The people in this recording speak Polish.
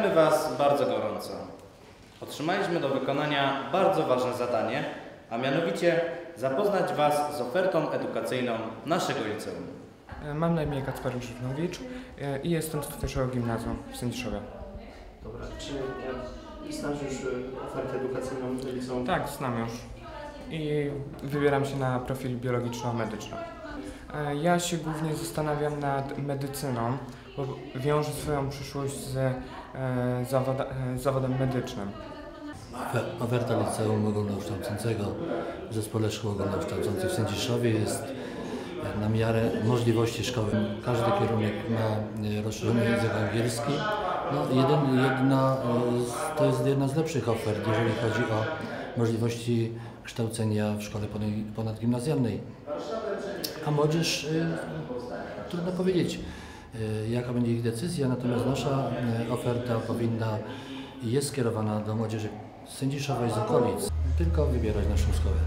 Witamy Was bardzo gorąco. Otrzymaliśmy do wykonania bardzo ważne zadanie, a mianowicie zapoznać Was z ofertą edukacyjną naszego liceum. E, mam na imię Kacper Grzywnowicz e, i jestem z tutejszego gimnazjum w Sędziszowie. Dobra, czy znasz już e, ofertę edukacyjną liceum? Tak, znam już. I wybieram się na profil biologiczno-medyczny. E, Ja się głównie zastanawiam nad medycyną, bo wiążę swoją przyszłość z e, zawoda, e, zawodem medycznym. Ofe- Oferta liceum ogólnokształcącego w Zespole Szkół Ogólnokształcących w Sędziszowie jest na miarę możliwości szkoły. Każdy kierunek ma e, rozszerzony język angielski. No, jeden, jedna, to jest jedna z lepszych ofert, jeżeli chodzi o możliwości kształcenia w szkole ponad- ponadgimnazjalnej. A młodzież, e, trudno powiedzieć, e, jaka będzie ich decyzja, natomiast nasza e, oferta powinna i jest skierowana do młodzieży Sędziszowa i z okolic. Tylko wybierać naszą szkołę.